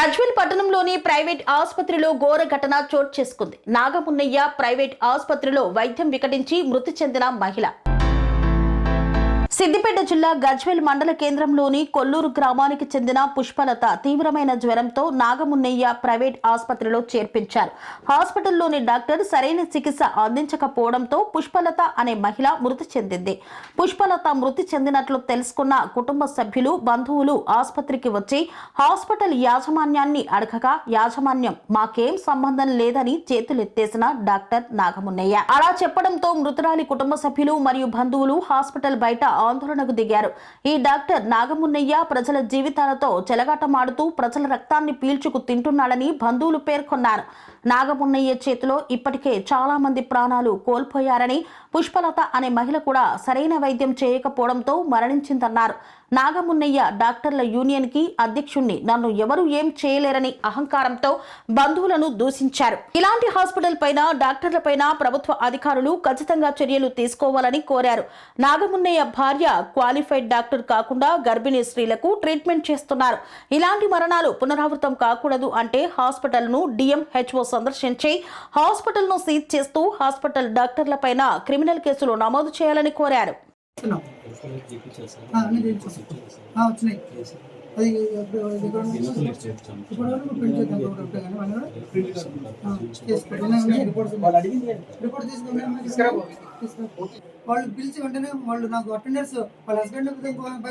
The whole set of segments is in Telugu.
గజ్వెల్ పట్టణంలోని ప్రైవేట్ ఆసుపత్రిలో ఘోర ఘటన చోటు చేసుకుంది. నాగమున్నయ్య ప్రైవేట్ ఆసుపత్రిలో వైద్యం వికటించి మృతి చెందిన మహిళ. సిద్దిపేట జిల్లా గజ్వేల్ మండల కేంద్రంలోని కొల్లూరు గ్రామానికి చెందిన పుష్పలత తీవ్రమైన జ్వరంతో నాగమున్నయ్య ప్రైవేట్ ఆసుపత్రిలో చేర్పించారు. హాస్పిటల్లోని డాక్టర్ సరైన చికిత్స అందించకపోవడంతో పుష్పలత అనే మహిళ మృతి చెందింది. పుష్పలత మృతి చెందినట్లు తెలుసుకున్న కుటుంబ సభ్యులు బంధువులు ఆసుపత్రికి వచ్చి హాస్పిటల్ యాజమాన్యాన్ని అడగగా యాజమాన్యం మాకేం సంబంధం లేదని చేతులెత్తేసిన డాక్టర్ నాగమున్నయ్య అలా చెప్పడంతో మృతురాలి కుటుంబ సభ్యులు మరియు బంధువులు హాస్పిటల్ బయట ఆందోళనకు దిగారు. ఈ డాక్టర్ నాగమున్నయ్య ప్రజల జీవితాలతో చెలగాటమాడుతూ ప్రజల రక్తాన్ని పీల్చుకు తింటున్నాడని బంధువులు పేర్కొన్నారు. నాగమున్నయ్య చేతిలో ఇప్పటికే చాలా మంది ప్రాణాలు కోల్పోయారని పుష్పలత అనే మహిళ కూడా సరైన వైద్యం చేయకపోవడంతో మరణించిందన్నారు. నాగమున్నయ్య డాక్టర్ల యూనియన్కి అధ్యక్షుణ్ణి నన్ను ఎవరు ఏం చేయలేరని అహంకారంతో బంధువులను దూషించారు. ఇలాంటి హాస్పిటల్ పైన డాక్టర్ల పైన ప్రభుత్వ అధికారులు ఖచ్చితంగా చర్యలు తీసుకోవాలని కోరారు. నాగమున్నయ్య భార్య క్వాలిఫైడ్ డాక్టర్ కాకుండా గర్భిణీ స్త్రీలకు ట్రీట్మెంట్ చేస్తున్నారు. ఇలాంటి మరణాలు పునరావృతం కాకూడదు అంటే హాస్పిటల్ను డిఎంహెచ్ఓ సందర్శించి హాస్పిటల్ను సీజ్ చేస్తూ హాస్పిటల్ డాక్టర్లపైన క్రిమినల్ కేసులు నమోదు చేయాలని కోరారు. వాళ్ళు పిలిచి వెంటనే వాళ్ళు నాకు అటెండర్స్ వాళ్ళ హస్బెండ్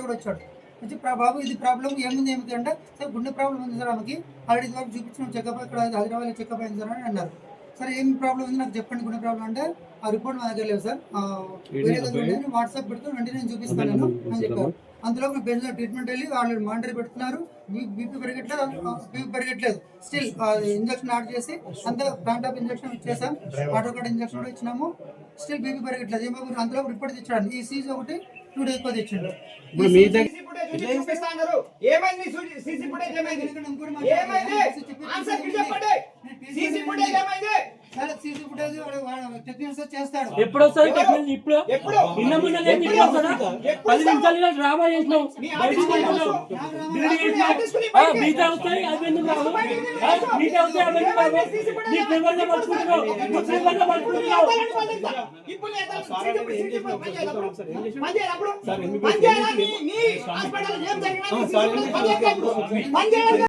కూడా వచ్చాడు. వచ్చి "ప్రా- బాబు ఇది ప్రాబ్లం ఏముంది ఏమిటి అంటే సార్ గుండె ప్రాబ్లం ఉంది సార్ ఆమెకి. ఆల్రెడీ వరకు చూపించిన చెకప్ ఇక్కడ హైదరాబాద్ చెకప్ అయింది సార్ అని అన్నారు. సరే ఏం ప్రాబ్లం ఉంది? నాకు చెప్పండి గుండె ప్రాబ్లం అంటే ఆ రిపోర్ట్ మా దగ్గర లేదు సార్. వేరే దగ్గర నేను వాట్సాప్ పెడుతూ వెంటనే నేను చూపిస్తాను అని చెప్పారు. అందులో బెంచ్ ట్రీట్మెంట్ వెళ్ళి వాళ్ళు మానిటర్ పెడుతున్నారు. బీపీ పెరగట్లేదు బీపీ పెరగట్లేదు. స్టిల్ ఇంజక్షన్ ఆర్డర్ చేసి అంతా ఆఫ్ ఇంజక్షన్ ఇచ్చేసాం. ఆటో కార్డ్ ఇంజక్షన్ కూడా ఇచ్చినాము. స్టిల్ బీపీ పెరగట్లేదు. ఏమో అందులో రిపోర్ట్ తెచ్చాడు. ఈ సీజ్ ఒకటి టూ డేస్ ఎక్కువ తెచ్చిండు. ఇప్పుడు మీ దగ్గర చూపిస్తా అన్నారు ఏమైంది సీసీ ఫుటేజ్ ఏమైంది? ఏమైంది? ఆన్సర్ చెప్పండి. సీసీ ఫుటేజ్ ఏమైంది? సరే సీసీ ఫుటేజ్ టెక్నీషియన్స్ చేస్తాడు. ఎప్పుడు వస్తుంది టెక్నాలజీ ఇప్పుడు? ఎప్పుడు? నిన్న మొన్న నేను చెప్పి వస్తానా పది నిమిషాలుగా డ్రామా చేసినావు. మిగతా వస్తాయి అవి ఎందుకు రావు? ఆ, మిగతా వస్తాయి అవి ఎందుకు రావు? నీ ఫేవర్గా పట్టుకుంటున్నావు. ఇప్పుడు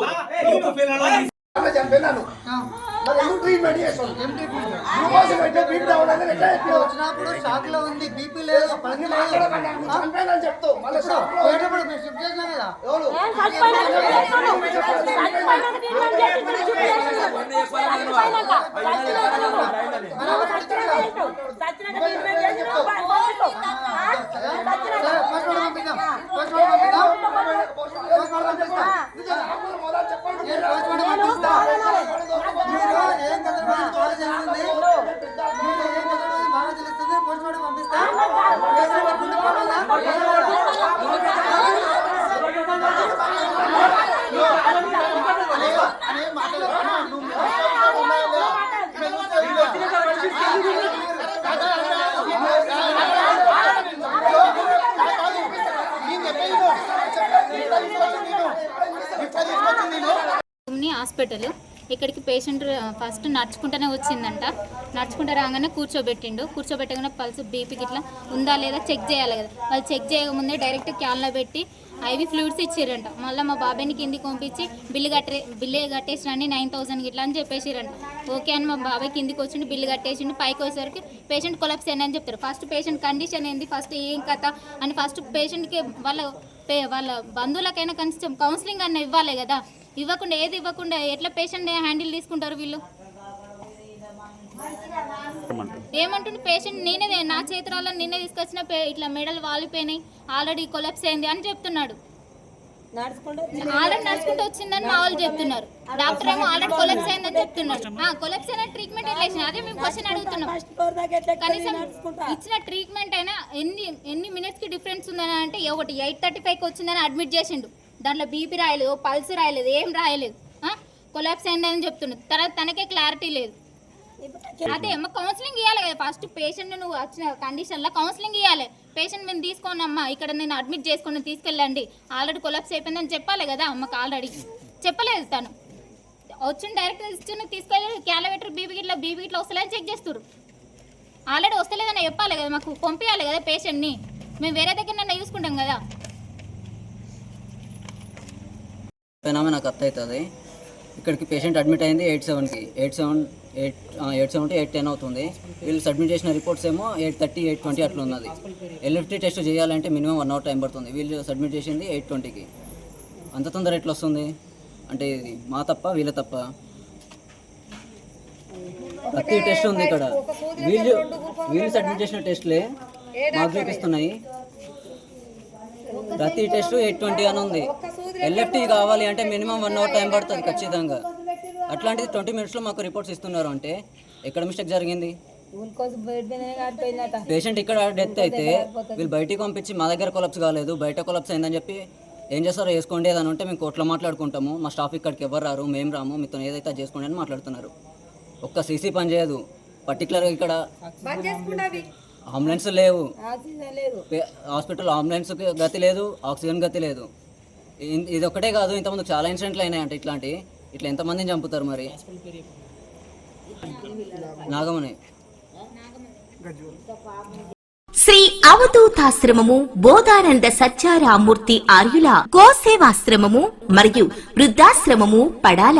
చంపినాను మరి ఎందుకు ట్రీట్మెంట్ చేస్తాను పెట్టే బీపీ రావడానికి ఎట్లా వచ్చినప్పుడు షాక్లో ఉంది బీపీ లేదు పని లేదు చంపానని చెప్తావు మళ్ళీ పోయేటప్పుడు షిఫ్ట్ కదా ఎవరు? హాస్పిటల్. ఇక్కడికి పేషెంట్ ఫస్ట్ నడుచుకుంటూనే వచ్చిందంట. నడుచుకుంటూ రాగానే కూర్చోబెట్టిండు. కూర్చోబెట్టగానే పల్స్ బీపీకి ఇట్లా ఉందా లేదా చెక్ చేయాలి కదా. వాళ్ళు చెక్ చేయకముందే డైరెక్ట్ క్యాన్లో పెట్టి ఐవి ఫ్లూయిడ్స్ ఇచ్చిరంట మళ్ళీ మా బాబాయ్ని కిందికి పంపించి బిల్లు కట్టే బిల్లు కట్టేసిరండి నైన్ థౌసండ్ ఇట్లా అని చెప్పేసిరంట ఓకే అని మా బాబాయ్ కిందికి వచ్చిండు బిల్లు కట్టేసిండు. పైకి వచ్చేసరికి పేషెంట్ కొలాప్స్ అయినా అని చెప్తారు. ఫస్ట్ పేషెంట్ కండిషన్ ఏంది? ఫస్ట్ ఏం కథ? అని ఫస్ట్ పేషెంట్కి వాళ్ళ పే- వాళ్ళ బంధువులకైనా కనీసం కౌన్సిలింగ్ అన్న ఇవ్వాలి కదా. ఇవ్వకుండా ఏది ఇవ్వకుండా ఎట్లా పేషెంట్ హ్యాండిల్ తీసుకుంటారు వీళ్ళు? ఏమంటుంది పేషెంట్ నేనే నా చేతురాలను నిన్నే తీసుకొచ్చిన పే- ఇట్లా మెడల్ వాలిపోయినాయి ఆల్రెడీ కొలాప్స్ అయింది అని చెప్తున్నాడు. ఆల్రెడీ నడుచుకుంటూ వచ్చిందని మా వాళ్ళు చెప్తున్నారు. డాక్టర్ ఏమో ఆల్రెడీ కొలప్స్ అయిందని చెప్తున్నారు. కొలెప్స్ అయిన ట్రీట్మెంట్ ఎట్లా ఇచ్చిన అదే మేము క్వశ్చన్ అడుగుతున్నాం. కనీసం ఇచ్చిన ట్రీట్మెంట్ అయినా ఎన్ని ఎన్ని మినిట్స్కి డిఫరెన్స్ ఉందని అంటే ఒకటి ఎయిట్ థర్టీ ఫైవ్ వచ్చిందని అడ్మిట్ చేసిండు. దాంట్లో బీపీ రాయలేదు పల్స్ రాయలేదు ఏం రాయలేదు. కొలాప్స్ అయిందని చెప్తున్నాడు తర్వాత తనకే క్లారిటీ లేదు. అదే అమ్మ కౌన్సిలింగ్ ఇవ్వాలి కదా. ఫస్ట్ పేషెంట్ నువ్వు వచ్చిన కండిషన్లో కౌన్సిలింగ్ ఇవ్వాలి పేషెంట్ మేము తీసుకోను అమ్మా. ఇక్కడ నేను అడ్మిట్ చేసుకుని తీసుకెళ్ళండి. ఆల్రెడీ కొలాప్స్ అయిపోయిందని చెప్పాలి కదా. అమ్మకు ఆల్రెడీ చెప్పలేదు తను. వచ్చిన డైరెక్ట్ ఇచ్చిన తీసుకెళ్ళి క్యాలవేటర్ బీబీ గిట్ల బీబీ గిట్ల వస్తలేదని చెక్ చేస్తారు ఆల్రెడీ వస్తలేదని చెప్పాలి కదా మాకు. పంపించాలి కదా పేషెంట్ని మేము వేరే దగ్గర నన్ను చూసుకుంటాం కదా. పోయినామే నాకు అర్థ అవుతుంది ఇక్కడికి పేషెంట్ అడ్మిట్ అయింది ఎయిట్ సెవెన్కి. Eight seven eight eight seven to eight ten అవుతుంది. వీళ్ళు సబ్మిట్ చేసిన రిపోర్ట్స్ ఏమో ఎయిట్ థర్టీ ఎయిట్ ట్వంటీ అట్లా ఉన్నది ఎల్ఎఫ్టీ టెస్ట్ చేయాలంటే మినిమం వన్ అవర్ టైం పడుతుంది. వీళ్ళు సబ్మిట్ చేసింది ఎయిట్ ట్వంటీకి. అంత తొందర ఎట్లా వస్తుంది అంటే ఇది మా తప్ప వీళ్ళ తప్ప? ప్రతి టెస్ట్ ఉంది ఇక్కడ. వీళ్ళు వీళ్ళు సబ్మిట్ చేసిన టెస్ట్లే మాకు చూపిస్తున్నాయి. ప్రతి టెస్ట్ ఎయిట్ ట్వంటీ అని ఉంది. ఎల్ఎఫ్టీ కావాలి అంటే మినిమం వన్ అవర్ టైం పడుతుంది ఖచ్చితంగా. అట్లాంటిది ట్వంటీ మినిట్స్లో మాకు రిపోర్ట్స్ ఇస్తున్నారు అంటే ఎక్కడ మిస్టేక్ జరిగింది? పేషెంట్ ఇక్కడ డెత్ అయితే వీళ్ళు బయటికి పంపించి మా దగ్గర కొలప్స్ కాలేదు బయట కొలప్స్ అయిందని చెప్పి ఏం చేస్తారో వేసుకోండి ఏదని ఉంటే మేము కోర్టులో మాట్లాడుకుంటాము. మా స్టాఫ్ ఇక్కడికి ఎవరు రారు మేము రాము మీతో ఏదైతే చేసుకోండి అని మాట్లాడుతున్నారు. ఒక్క సీసీ పని చేయదు. పర్టికులర్గా ఇక్కడ అంబులెన్స్ లేవు. హాస్పిటల్ అంబులెన్స్ గతి లేదు ఆక్సిజన్ గతి లేదు. ఇది ఒకటే కాదు ఇంతకుముందు చాలా ఇన్సిడెంట్లు అయినాయంట ఇట్లాంటి ఇట్లా ఎంతమందిని చంపుతారు మరి? నాగమని శ్రీ అవధూతాశ్రమము బోధానంద సత్యారామూర్తి ఆర్యుల గోసేవాశ్రమము మరియు వృద్ధాశ్రమము పడాల.